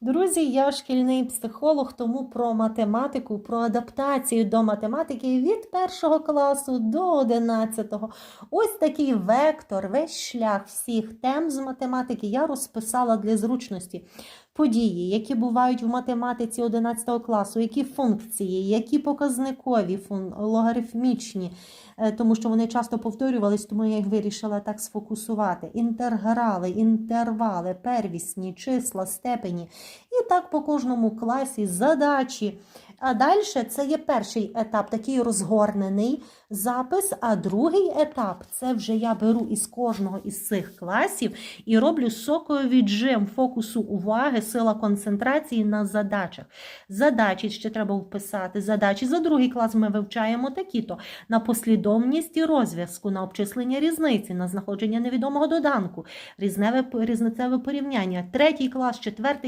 Друзі, я шкільний психолог, тому про математику, про адаптацію до математики від першого класу до одинадцятого. Ось такий вектор, весь шлях всіх тем з математики я розписала для зручності. Події, які бувають в математиці 11 класу, які функції, які показникові, фун... логарифмічні, е, тому що вони часто повторювались, тому я їх вирішила так сфокусувати. Інтеграли, інтервали, первісні, числа, степені. І так по кожному класі задачі. А далі це є перший етап, такий розгорнений запис. А другий етап це вже я беру із кожного із цих класів і роблю соковий віджим фокусу уваги, сила концентрації на задачах. Задачі ще треба вписати. Задачі за другий клас ми вивчаємо такі-то на послідовність і розв'язку, на обчислення різниці, на знаходження невідомого доданку, різневе різницеве порівняння. Третій клас, четвертий